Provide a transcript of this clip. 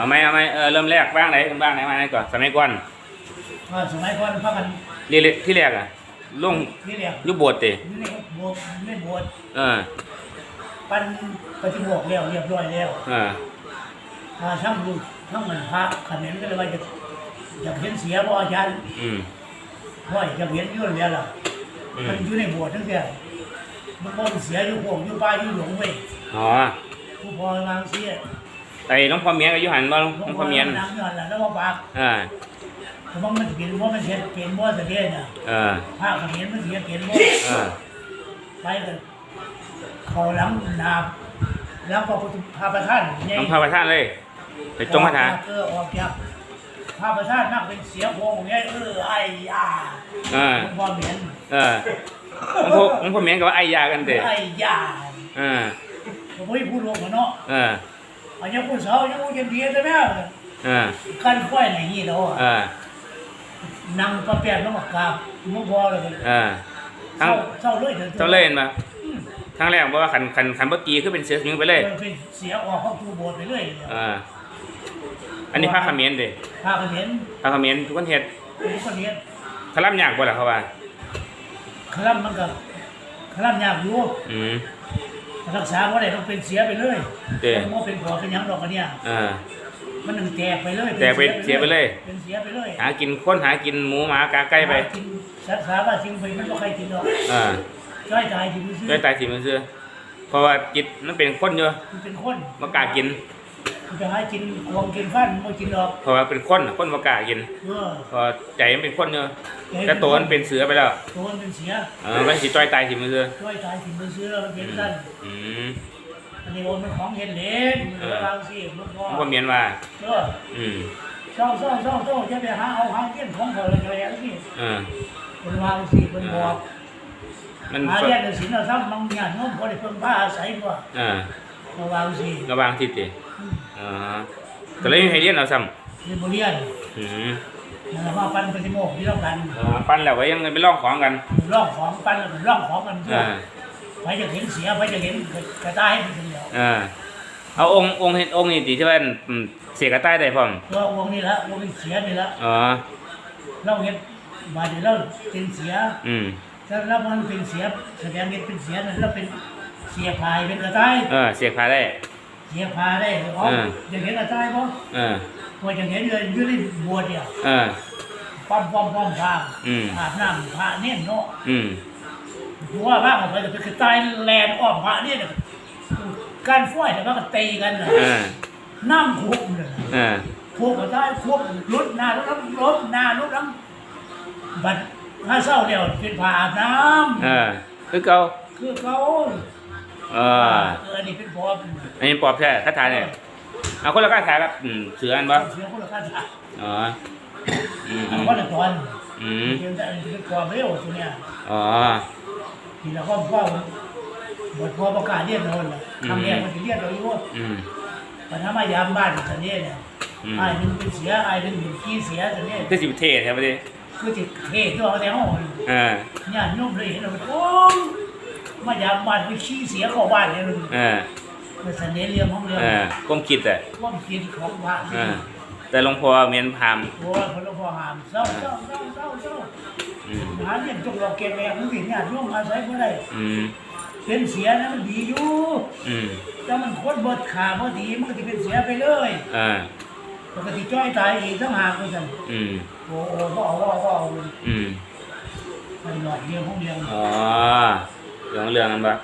เอาไหมเอาไหมเออเริ่มแรกบ้างไหนบ้างไหนมาไหนก่อนสมัยก่อนอ่าสมัยก่อนพากันเรียนที่แรกอะลงนี่เรียกอยุบโบสถ์ตินี่เรียกบวชนี่บวชเออปันปฏิบอกแล้วเรียบร้อยแล้วเอออ่าทั้งบุญทั้งเหมือนพระขมิ้นก็เลยว่าจะอยากเห็นเสียบ่อาจารย์อืมห้อยอยากเห็นอยุ่นแล้วล่ะอืมัมนอยู่ในบวชทั้งเสียมันบ่เสียอยู่พวกอยู่ป่าอยู่หลงเว้ยอ๋อผู้พอวางเสีย ไอ้น้องพ่อเมียนกับยุหันบ่น้องพ่อเมียนดังย้อนล่ะแล้วว่าปากเออแต่ว่ามันเป็นบ่มันเสียเป็นบ่ซะเด้น่ะเออพระขมิ้นมันเสียเป็นบ่เออไปกันเขาหลังนาบแล้วพระพุทธพระประธานใหญ่น้องพาประธานเลยไปจงคาถาเออออกจากพระประธานนักเป็นเสียโพงไงเออไอ้ยาเออหลวงพ่อเหมียนเออน้องพ่อน้องพ่อเมียนกับว่าไอ้ยากันเด้ไอ้ยาเออผมไม่พูดลงมาเนาะเออ อันนี้พูดเสายังพูดเย็นดีใช่ไหมเออกันค่อยไหนนี่เราเออนั่งประเปียนน้ำมากราบมุกพอเลยเออเศทั้งร้าเศร้าเลยเถอะเจ้าเล่นมาครั้งแรกบอกว่าขันขันขันเมื่อกี้คือเป็นเสือสมิงไปเลยเป็นเสียออกเข้าตูโบสถ์ไปเลยเอออันนี้พระเขมิ้นเด้พากันเห็นพระเขมิ้นทุกคนเฮ็ดทุกคนเห็นคลับยากบ่ล่ะเขาว่าคลั่มมันก็คลั่มยากอยู่อืม รักษาว่าได้ต้องเป็นเสียไปเลยเด้ มันเป็นพอเป็นหยังดอกกันเนี่ยเออมันหนึ่งแตกไปเลยแตกไปเสียไปเลยเป็นเสียไปเลยหากินคนหากินหมูหมากาไก่ไปหากินสัตว์สาว่าทิ้งไปมันก็ใครกินหรอกเออจ้อยตายทิ้งไปซื้อด้วยตายสิมันซื้อเพราะว่าจิตมันเป็นคนอยู่มันเป็นคนบ่กล้ากิน มันจะให้กินกวงกินฟันไม่กินหรอกเพราะว่าเป็นคนน่ะคนบ่กล้ากินเออเพอใจมันเป็นคนอยู่ แต่ตัวมันเป็นเสือไปแล้วตัวมันเป็นเสียเออมันสิจ้อยตายสิมันซื้อจ้อยตายทิ้งไปซื้อแล้วมันเป็นสั้นอืมอันนี้โอนเป็นของเห็นเล่นเออบางสิมันก็ผมก็เมียนว่าเอออืมเศร้าเศร้าเศร้าเศร้าจะไปหาเอาหาเงี้ยของเขาเลยอะไรอย่างนี้เออเป็นวางสิเป็นบอกมันหาแยกสินเราซ้ำบางอย่างโน้มพอได้เพิ่มผ้าอาศัยกว่าเออระวางสิระวางทิศติอ๋อก็เลยให้เรียนเอาซ้ำเรียนบริเรียนอืม นั่นแหละว่าปันปฏิโมกข์ที่ต้องกันเออปั้นแล้วไว้ยังไปล่องของกันร่องของปันร่องของกันเอเพื่ออไปจะเห็นเสียไปจะเห็นกระต่ายให้เป็นเดียวเออเอาองค์องค์เห็นองค์นี่ติที่ว่าอืมเสียกระต่ายได้พร้อมตัววงนี่ละวงนี้เสียนี่ละอ๋อเราเห็นบาดเดี๋ยวเราเป็นเสีย อืมถ้าเรามันเป็นเสียแสดงเห็นเป็นเสียนั่นเราเป็นเสียพายเป็นกระต่ายเออเสียขาได้ เสียพาได้เหรอเออจะเห็นกระต่ายป่ะเออพอจะเห็นเลยอยืดบัวเดียวเออป้อมป้อมป้อมพาอืมอาบน้ำพระเนี่ยเนาะอืมหัวบ้างออกไปแต่เป็นกระต่ายแลนอ้อมพระเนี่ยเนี่ยการฟ้อยแต่ว่าก็ตีกันน่ะเออน้ำคุกเลยเออคุกก็ได้คุกรถหน้ารถน้ำรถหน้ารถน้ำบัดถ้าเศร้าเดียวเป็นผ้าอาบน้เออคือเก่าำคือเขา เออเออนี่เป็นพอเป็นอันนี้ปอบแท้คาถาเนี่ยเอาคนละคาถากับอืมเสืออันบ่เสียคนละขั้นอ๋ออืมอืเอามคนละตอนอืมเพียงแต่อันนี้เป็นความเร็วตัวเนี้ยอ๋อทีละข้อข้อบทพอประกาศเรียนเราเลยคำแรกมันจะเรียนเราอยู่ว่าอืมปัญหามายามบ้านสันนี้เนี่ยอืมไอ้หนึ่งเป็นเสียไอ้หนึ่งเป็นขี้เสียสันนี้คือสิบเทศใช่ไหมดิคือจิตเทที่ว่าเขาแต่ห้องเออญาติโยมเลยเห็นเราโอ้ย มายามบ้านไปขี้เสียเข้าบ้านเนี่ยมันเออมันสันนี้เรียมห้องเรียมเออก้มคิดอะความคิดของพระเออแต่หลวงพ่อเมียนพรามโอ้ยพระพ่อหามเศร้าเศร้าเศร้าเศร้าเศร้าอืมหาเรื่องจงหลอกเกณฑ์แรงมึงเห็นญาติโยมอาศัยเมื่อไรอืมเป็นเสียนะมันดีอยู่อืมแต่มันคนบดขาพอดีมันก็จะเป็นเสียไปเลยเออปกติจ้อยตายอีกทั้งหากเลยสันอืมโอ้โหก็เอาก็เอาก็เอาเลยอืมมันหลอดเดียวห้องเดียวอ๋อ เรื่องเรื่องนั้นปะ